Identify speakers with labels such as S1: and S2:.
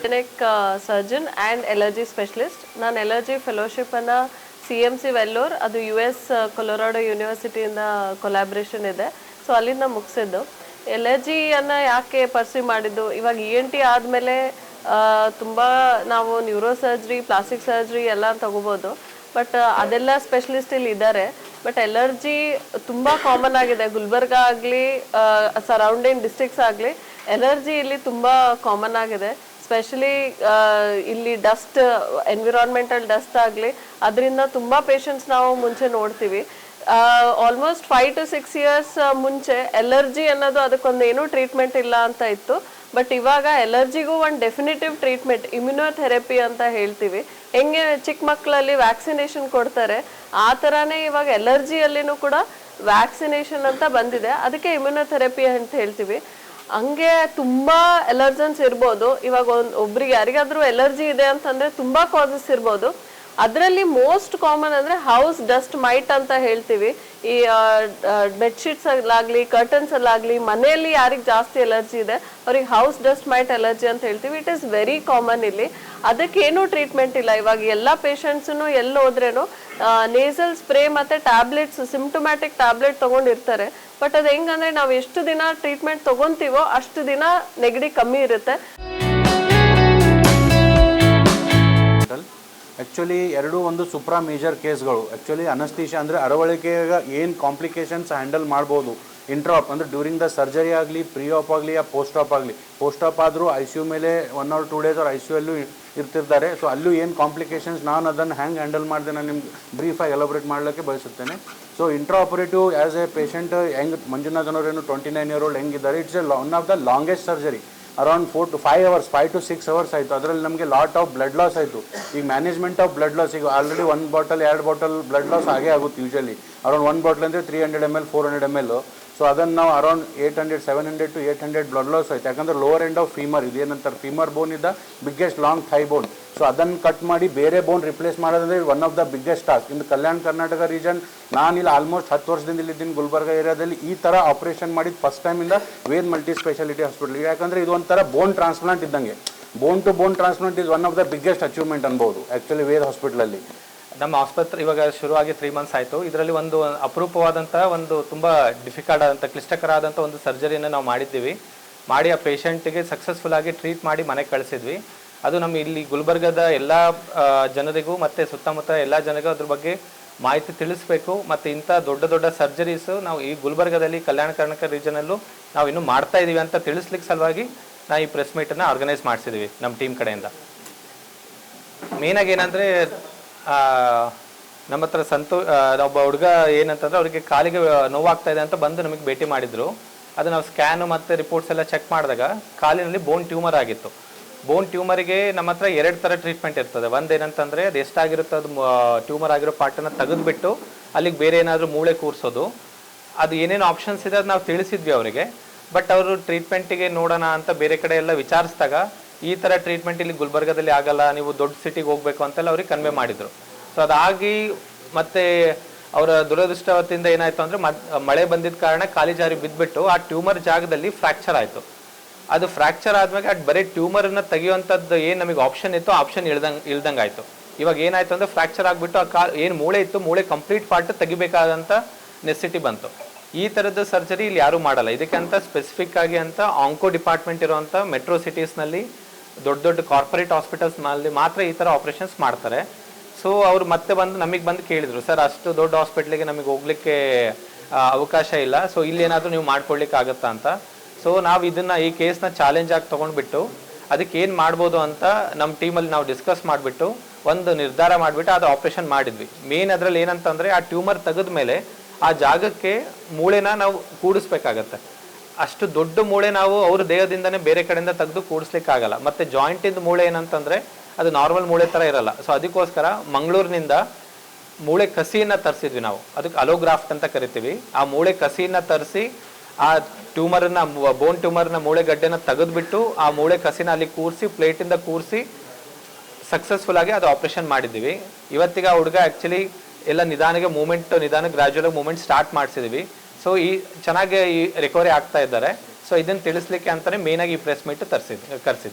S1: Clinic surgeon and allergy specialist ನಾನು allergy ಫೆಲೋಶಿಪ್ಪನ್ನು C M C Vellore ಅದು ಯು ಎಸ್ ಕೊಲೊರಾಡೋ ಯೂನಿವರ್ಸಿಟಿಯಿಂದ ಕೊಲಾಬ್ರೇಷನ್ ಇದೆ ಸೊ ಅಲ್ಲಿಂದ ಮುಗಿಸಿದ್ದು. ಎಲರ್ಜಿಯನ್ನು ಯಾಕೆ ಪರ್ಸ್ಯೂ ಮಾಡಿದ್ದು? ಇವಾಗ ಇ ಎನ್ ಟಿ ಆದಮೇಲೆ ತುಂಬ ನಾವು ನ್ಯೂರೋ ಸರ್ಜರಿ ಪ್ಲಾಸ್ಟಿಕ್ ಸರ್ಜರಿ ಎಲ್ಲ ತಗೋಬೋದು. ಬಟ್ ಅದೆಲ್ಲ ಸ್ಪೆಷಲಿಸ್ಟ್ ಇಲ್ಲಿ ಇದ್ದಾರೆ. ಬಟ್ ಎಲರ್ಜಿ ತುಂಬ ಕಾಮನ್ ಆಗಿದೆ. ಗುಲ್ಬರ್ಗ ಆಗಲಿ ಸರೌಂಡಿಂಗ್ ಡಿಸ್ಟಿಕ್ಸ್ ಆಗಲಿ ಎಲರ್ಜಿ ಇಲ್ಲಿ ತುಂಬ ಕಾಮನ್ ಆಗಿದೆ. ಸ್ಪೆಷಲಿ ಇಲ್ಲಿ ಡಸ್ಟ್ ಎನ್ವಿರಾನ್ಮೆಂಟಲ್ ಡಸ್ಟ್ ಆಗಲಿ, ಅದರಿಂದ ತುಂಬ ಪೇಷಂಟ್ಸ್ ನಾವು ಮುಂಚೆ ನೋಡ್ತೀವಿ. Almost five to six years ಮುಂಚೆ ಎಲರ್ಜಿ ಅನ್ನೋದು ಅದಕ್ಕೊಂದು ಏನೂ ಟ್ರೀಟ್ಮೆಂಟ್ ಇಲ್ಲ ಅಂತ ಇತ್ತು. ಬಟ್ ಇವಾಗ ಎಲರ್ಜಿಗೂ ಒಂದು ಡೆಫಿನಿಟಿವ್ ಟ್ರೀಟ್ಮೆಂಟ್ ಇಮ್ಯುನೋಥೆರಪಿ ಅಂತ ಹೇಳ್ತೀವಿ. ಹೆಂಗೆ ಚಿಕ್ಕ ಮಕ್ಕಳಲ್ಲಿ ವ್ಯಾಕ್ಸಿನೇಷನ್ ಕೊಡ್ತಾರೆ, ಆ ಥರನೇ ಇವಾಗ ಎಲರ್ಜಿಯಲ್ಲಿನೂ ಕೂಡ ವ್ಯಾಕ್ಸಿನೇಷನ್ ಅಂತ ಬಂದಿದೆ. ಅದಕ್ಕೆ ಇಮ್ಯುನೋಥೆರಪಿ ಅಂತ ಹೇಳ್ತೀವಿ. ಹಂಗೆ ತುಂಬಾ ಎಲರ್ಜನ್ಸ್ ಇರ್ಬೋದು. ಇವಾಗ ಒಂದ್ ಒಬ್ರಿಗೆ ಯಾರಿಗಾದ್ರೂ ಎಲರ್ಜಿ ಇದೆ ಅಂತಂದ್ರೆ ತುಂಬಾ ಕಾಸಸ್ ಇರ್ಬೋದು. ಅದರಲ್ಲಿ ಮೋಸ್ಟ್ ಕಾಮನ್ ಅಂದ್ರೆ ಹೌಸ್ ಡಸ್ಟ್ ಮೈಟ್ ಅಂತ ಹೇಳ್ತೀವಿ. ಈ ಬೆಡ್ಶೀಟ್ಸ್ ಅಲ್ಲಾಗ್ಲಿ ಕರ್ಟನ್ಸ್ ಅಲ್ಲಾಗ್ಲಿ, ಮನೆಯಲ್ಲಿ ಯಾರಿಗೆ ಜಾಸ್ತಿ ಎಲರ್ಜಿ ಇದೆ, ಅವ್ರಿಗೆ ಹೌಸ್ ಡಸ್ಟ್ ಮೈಟ್ ಎಲರ್ಜಿ ಅಂತ ಹೇಳ್ತೀವಿ. ಇಟ್ ಇಸ್ ವೆರಿ ಕಾಮನ್ ಇಲ್ಲಿ. ಅದಕ್ಕೇನು ಟ್ರೀಟ್ಮೆಂಟ್ ಇಲ್ಲ. ಇವಾಗ ಎಲ್ಲ ಪೇಷಂಟ್ಸ್ನು ಎಲ್ಲಿ ಹೋದ್ರೇನು ನೇಸಲ್ ಸ್ಪ್ರೇ ಮತ್ತೆ ಟ್ಯಾಬ್ಲೆಟ್ಸ್ ಸಿಂಪ್ಟೊಮ್ಯಾಟಿಕ್ ಟ್ಯಾಬ್ಲೆಟ್ ತಗೊಂಡಿರ್ತಾರೆ. ಬಟ್ ಅದು ಹೆಂಗಂದ್ರೆ ನಾವು ಎಷ್ಟು ದಿನ ಟ್ರೀಟ್ಮೆಂಟ್ ತಗೊಂತೀವೋ ಅಷ್ಟು ದಿನ ನೆಗಡಿ ಕಮ್ಮಿ ಇರುತ್ತೆ.
S2: ಆ್ಯಕ್ಚುಲಿ ಎರಡೂ ಒಂದು ಸುಪ್ರಾ ಮೇಜರ್ ಕೇಸ್ಗಳು ಆ್ಯಕ್ಚುಲಿ ಅನಸ್ತೀಶ ಅಂದರೆ ಅರವಳಿಕೆಗೆ ಏನು ಕಾಂಪ್ಲಿಕೇಶನ್ಸ್ ಹ್ಯಾಂಡಲ್ ಮಾಡ್ಬೋದು. ಇಂಟ್ರಾಪ್ ಅಂದರೆ ಡ್ಯೂರಿಂಗ್ ದ ಸರ್ಜರಿ ಆಗಲಿ ಪ್ರೀ ಆಪ್ ಆಗಲಿ ಯಾ ಪೋಸ್ಟ್ ಆಪ್ ಆಗಲಿ. ಪೋಸ್ಟ್ ಆಪ್ ಆದರೂ ಐ ಸಿ ಯು ಮೇಲೆ ಒನ್ ಆರ್ ಟೂ ಡೇಸ್ ಅವ್ರು ಐ ಸಿ ಯು ಅಲ್ಲೂ ಇರ್ತಿರ್ತಾರೆ. ಸೊ ಅಲ್ಲೂ ಏನು ಕಾಂಪ್ಲಿಕೇಶನ್ಸ್ ನಾನು ಅದನ್ನು ಹ್ಯಾಂಗೆ ಹ್ಯಾಂಡಲ್ ಮಾಡಿದೆ ನಾನು ನಿಮ್ಗೆ ಬ್ರೀಫಾಗಿ ಎಲಾಬ್ರೇಟ್ ಮಾಡಲಿಕ್ಕೆ ಬಯಸುತ್ತೇನೆ. So intra operative as a patient ಹೆಂಗೆ Manjunath twenty nine year old ಹೆಂಗಿದ್ದಾರೆ it's a one of the longest surgery around four to five hours five to six hours ಆಯಿತು. ಅದರಲ್ಲಿ ನಮಗೆ ಲಾಟ್ ಆಫ್ ಬ್ಲಡ್ ಲಾಸ್ ಆಯಿತು. ಈಗ management of blood loss ಈಗ already ಒಂದು bottle ಎರಡು bottle blood loss ಆಗೇ ಆಗುತ್ತೆ ಯೂಶಲಿ ಅರೌಂಡ್ ಒಂದು ಬಾಟಲ್ ಅಂದರೆ three hundred M L four hundred M L so ಅದನ್ನು ನಾವು around eight hundred seven hundred to eight hundred blood loss ಆಯ್ತು. ಯಾಕಂದ್ರೆ ಲೋವರ್ ಎಂಡ್ ಆಫ್ ಫೀಮರ್ ಇದೇನಂತಾರೆ? ಫೀಮರ್ ಬೋನ್ ಇದ್ದ biggest long thigh bone so ಅದನ್ನು cut ಮಾಡಿ ಬೇರೆ bone replace ಮಾಡೋದಂದ್ರೆ one of the biggest task ಇನ್ನು ಕಲ್ಯಾಣ ಕರ್ನಾಟಕ ರೀಜನ್ ನಾನು ಇಲ್ಲಿ ಆಲ್ಮೋಸ್ಟ್ ಹತ್ತು ವರ್ಷದಿಂದ ಇಲ್ಲಿದ್ದೀನಿ ಗುಲ್ಬರ್ಗ ಏರಿಯಾದಲ್ಲಿ. ಈ ಥರ ಆಪರೇಷನ್ ಮಾಡಿದ್ದು ಫಸ್ಟ್ ಟೈಮಿಂದ ವೇದ್ ಮಲ್ಟಿ ಸ್ಪೆಷಾಲಿಟಿ ಹಾಸ್ಪಿಟಲ್ ಯಾಕಂದರೆ ಇದು ಒಂಥರ ಬೋನ್ ಟ್ರಾನ್ಸ್ಪ್ಲಾಂಟ್ ಇದ್ದಂಗೆ. Bone to bone transplant is one of the biggest achievement ಅನ್ಬೋದು ಆ್ಯಕ್ಚುಲಿ ವೇದ್ ಹಾಸ್ಪಿಟಲಲ್ಲಿ
S3: ನಮ್ಮ ಆಸ್ಪತ್ರೆ ಇವಾಗ ಶುರುವಾಗಿ ತ್ರೀ ಮಂತ್ಸ್ ಆಯಿತು. ಇದರಲ್ಲಿ ಒಂದು ಅಪರೂಪವಾದಂಥ ಒಂದು ತುಂಬ ಡಿಫಿಕಲ್ಟ್ ಆದಂಥ ಕ್ಲಿಷ್ಟಕರ ಆದಂಥ ಒಂದು ಸರ್ಜರಿಯನ್ನು ನಾವು ಮಾಡಿದ್ದೀವಿ. ಮಾಡಿ ಆ ಪೇಷಂಟಿಗೆ ಸಕ್ಸಸ್ಫುಲ್ ಆಗಿ ಟ್ರೀಟ್ ಮಾಡಿ ಮನೆಗೆ ಕಳಿಸಿದ್ವಿ. ಅದು ನಮ್ಮ ಇಲ್ಲಿ ಗುಲ್ಬರ್ಗದ ಎಲ್ಲ ಜನರಿಗೂ ಮತ್ತು ಸುತ್ತಮುತ್ತ ಎಲ್ಲ ಜನರಿಗೂ ಅದ್ರ ಬಗ್ಗೆ ಮಾಹಿತಿ ತಿಳಿಸ್ಬೇಕು. ಮತ್ತು ಇಂಥ ದೊಡ್ಡ ದೊಡ್ಡ ಸರ್ಜರೀಸು ನಾವು ಈ ಗುಲ್ಬರ್ಗದಲ್ಲಿ ಕಲ್ಯಾಣ ಕರ್ನಾಟಕ ರೀಜನಲ್ಲೂ ನಾವು ಇನ್ನೂ ಮಾಡ್ತಾ ಇದ್ದೀವಿ ಅಂತ ತಿಳಿಸ್ಲಿಕ್ಕೆ ಸಲುವಾಗಿ ನಾವು ಈ ಪ್ರೆಸ್ ಮೀಟನ್ನು ಆರ್ಗನೈಸ್ ಮಾಡಿಸಿದ್ದೀವಿ ನಮ್ಮ ಟೀಮ್ ಕಡೆಯಿಂದ. ಮೇನಾಗಿ ಏನಂದರೆ ನಮ್ಮ ಹತ್ರ ಸಂತೋ ಒಬ್ಬ ಹುಡುಗ ಏನಂತಂದ್ರೆ ಅವರಿಗೆ ಕಾಲಿಗೆ ನೋವಾಗ್ತಾ ಇದೆ ಅಂತ ಬಂದು ನಮಗೆ ಭೇಟಿ ಮಾಡಿದ್ರು. ಅದು ನಾವು ಸ್ಕ್ಯಾನು ಮತ್ತು ರಿಪೋರ್ಟ್ಸ್ ಎಲ್ಲ ಚೆಕ್ ಮಾಡಿದಾಗ ಕಾಲಿನಲ್ಲಿ ಬೋನ್ ಟ್ಯೂಮರ್ ಆಗಿತ್ತು. ಬೋನ್ ಟ್ಯೂಮರಿಗೆ ನಮ್ಮ ಹತ್ರ ಎರಡು ಥರ ಟ್ರೀಟ್ಮೆಂಟ್ ಇರ್ತದೆ. ಒಂದು ಏನಂತಂದರೆ ಅದು ಎಷ್ಟಾಗಿರುತ್ತೆ ಅದು ಟ್ಯೂಮರ್ ಆಗಿರೋ ಪಾರ್ಟನ್ನು ತೆಗೆದುಬಿಟ್ಟು ಅಲ್ಲಿಗೆ ಬೇರೆ ಏನಾದರೂ ಮೂಳೆ ಕೂರಿಸೋದು. ಅದು ಏನೇನು ಆಪ್ಷನ್ಸ್ ಇದೆ ಅದು ನಾವು ತಿಳಿಸಿದ್ವಿ ಅವರಿಗೆ. ಬಟ್ ಅವರು ಟ್ರೀಟ್ಮೆಂಟಿಗೆ ನೋಡೋಣ ಅಂತ ಬೇರೆ ಕಡೆ ಎಲ್ಲ ವಿಚಾರಿಸಿದಾಗ ಈ ಥರ ಟ್ರೀಟ್ಮೆಂಟ್ ಇಲ್ಲಿ ಗುಲ್ಬರ್ಗದಲ್ಲಿ ಆಗಲ್ಲ, ನೀವು ದೊಡ್ಡ ಸಿಟಿಗೆ ಹೋಗ್ಬೇಕು ಅಂತೆಲ್ಲ ಅವ್ರಿಗೆ ಕನ್ವೆ ಮಾಡಿದರು. ಸೊ ಅದಾಗಿ ಮತ್ತೆ ಅವರ ದುರದೃಷ್ಟವತಿಯಿಂದ ಏನಾಯ್ತು ಅಂದರೆ ಮಳೆ ಬಂದಿದ್ದ ಕಾರಣ ಖಾಲಿ ಜಾರಿ ಬಿದ್ದುಬಿಟ್ಟು ಆ ಟ್ಯೂಮರ್ ಜಾಗದಲ್ಲಿ ಫ್ರ್ಯಾಕ್ಚರ್ ಆಯಿತು. ಅದು ಫ್ರ್ಯಾಕ್ಚರ್ ಆದ್ಮೇಲೆ ಅದು ಬರೀ ಟ್ಯೂಮರನ್ನು ತೆಗೆಯುವಂಥದ್ದು ಏನು ನಮಗೆ ಆಪ್ಷನ್ ಇತ್ತು ಆಪ್ಷನ್ ಇಳ್ದಂಗೆ ಇಳ್ದಂಗೆ ಆಯಿತು ಇವಾಗ ಏನಾಯ್ತು ಅಂದರೆ ಫ್ರ್ಯಾಕ್ಚರ್ ಆಗಿಬಿಟ್ಟು ಆ ಕಾ, ಏನು ಮೂಳೆ ಇತ್ತು, ಮೂಳೆ ಕಂಪ್ಲೀಟ್ ಪಾರ್ಟ್ ತೆಗಿಬೇಕಾದಂಥ ನೆಸಿಟಿ ಬಂತು. ಈ ಥರದ ಸರ್ಜರಿ ಇಲ್ಲಿ ಯಾರೂ ಮಾಡಲ್ಲ. ಇದಕ್ಕೆ ಅಂತ ಸ್ಪೆಸಿಫಿಕ್ ಆಗಿ ಅಂತ ಆಂಕೋ ಡಿಪಾರ್ಟ್ಮೆಂಟ್ ಇರುವಂಥ ಮೆಟ್ರೋ ಸಿಟೀಸ್ನಲ್ಲಿ ದೊಡ್ಡ ದೊಡ್ಡ ಕಾರ್ಪೊರೇಟ್ ಹಾಸ್ಪಿಟಲ್ಸ್ನಲ್ಲಿ ಮಾತ್ರ ಈ ಥರ ಆಪ್ರೇಷನ್ಸ್ ಮಾಡ್ತಾರೆ. ಸೊ ಅವ್ರು ಮತ್ತೆ ಬಂದು ನಮಗೆ ಬಂದು ಕೇಳಿದ್ರು, ಸರ್, ಅಷ್ಟು ದೊಡ್ಡ ಹಾಸ್ಪಿಟ್ಲಿಗೆ ನಮಗೆ ಹೋಗ್ಲಿಕ್ಕೆ ಅವಕಾಶ ಇಲ್ಲ ಸೊ ಇಲ್ಲಿ ಏನಾದರೂ ನೀವು ಮಾಡ್ಕೊಳ್ಲಿಕ್ಕೆ ಆಗುತ್ತಾ ಅಂತ. ಸೊ ನಾವು ಇದನ್ನ ಈ ಕೇಸ್ನ ಚಾಲೆಂಜ್ ಆಗಿ ತೊಗೊಂಡ್ಬಿಟ್ಟು, ಅದಕ್ಕೆ ಏನು ಮಾಡ್ಬೋದು ಅಂತ ನಮ್ಮ ಟೀಮಲ್ಲಿ ನಾವು ಡಿಸ್ಕಸ್ ಮಾಡಿಬಿಟ್ಟು, ಒಂದು ನಿರ್ಧಾರ ಮಾಡಿಬಿಟ್ಟು ಅದು ಆಪ್ರೇಷನ್ ಮಾಡಿದ್ವಿ. ಮೇನ್ ಅದರಲ್ಲಿ ಏನಂತಂದರೆ, ಆ ಟ್ಯೂಮರ್ ತೆಗೆದ ಮೇಲೆ ಆ ಜಾಗಕ್ಕೆ ಮೂಳೆನ ನಾವು ಕೂಡಿಸ್ಬೇಕಾಗತ್ತೆ. ಅಷ್ಟು ದೊಡ್ಡ ಮೂಳೆ ನಾವು ಅವ್ರ ದೇಹದಿಂದನೇ ಬೇರೆ ಕಡೆಯಿಂದ ತೆಗೆದು ಕೂಡಿಸ್ಲಿಕ್ಕೆ ಆಗಲ್ಲ ಮತ್ತೆ ಜಾಯಿಂಟಿಂದ ಮೂಳೆ ಏನಂತಂದ್ರೆ ಅದು ನಾರ್ಮಲ್ ಮೂಳೆ ತರ ಇರಲ್ಲ. ಸೊ ಅದಕ್ಕೋಸ್ಕರ ಮಂಗಳೂರಿನಿಂದ ಮೂಳೆ ಕಸಿಯನ್ನ ತರಿಸಿದ್ವಿ ನಾವು. ಅದಕ್ಕೆ ಅಲೋಗ್ರಾಫ್ಟ್ ಅಂತ ಕರಿತೀವಿ. ಆ ಮೂಳೆ ಕಸಿಯನ್ನ ತರಿಸಿ ಆ ಟ್ಯೂಮರ್ನ ಬೋನ್ ಟ್ಯೂಮರ್ನ ಮೂಳೆ ಗಡ್ಡೆನ ತೆಗೆದ್ಬಿಟ್ಟು ಆ ಮೂಳೆ ಕಸಿನ ಅಲ್ಲಿ ಕೂರಿಸಿ ಪ್ಲೇಟಿಂದ ಕೂರಿಸಿ ಸಕ್ಸಸ್ಫುಲ್ ಆಗಿ ಅದು ಆಪರೇಷನ್ ಮಾಡಿದ್ದೀವಿ. ಇವತ್ತಿಗೆ ಆ ಹುಡುಗ ಆ್ಯಕ್ಚುಲಿ ಎಲ್ಲ ನಿಧಾನಕ್ಕೆ ಮೂಮೆಂಟ್ ನಿಧಾನ ಗ್ರಾಜುವಲ್ ಮೂಮೆಂಟ್ ಸ್ಟಾರ್ಟ್ ಮಾಡಿಸಿದ್ವಿ. ಸೊ ಈ ಚೆನ್ನಾಗಿ ಈ ರಿಕವರಿ ಆಗ್ತಾ ಇದ್ದಾರೆ. ಸೊ ಇದನ್ನು ತಿಳಿಸ್ಲಿಕ್ಕೆ ಅಂತಾನೆ ಮೇಯ್ನಾಗಿ ಈ ಪ್ರೆಸ್ ಮೀಟ್ ತರಿಸಿದ್ದು ಕರೆಸಿದ್ವಿ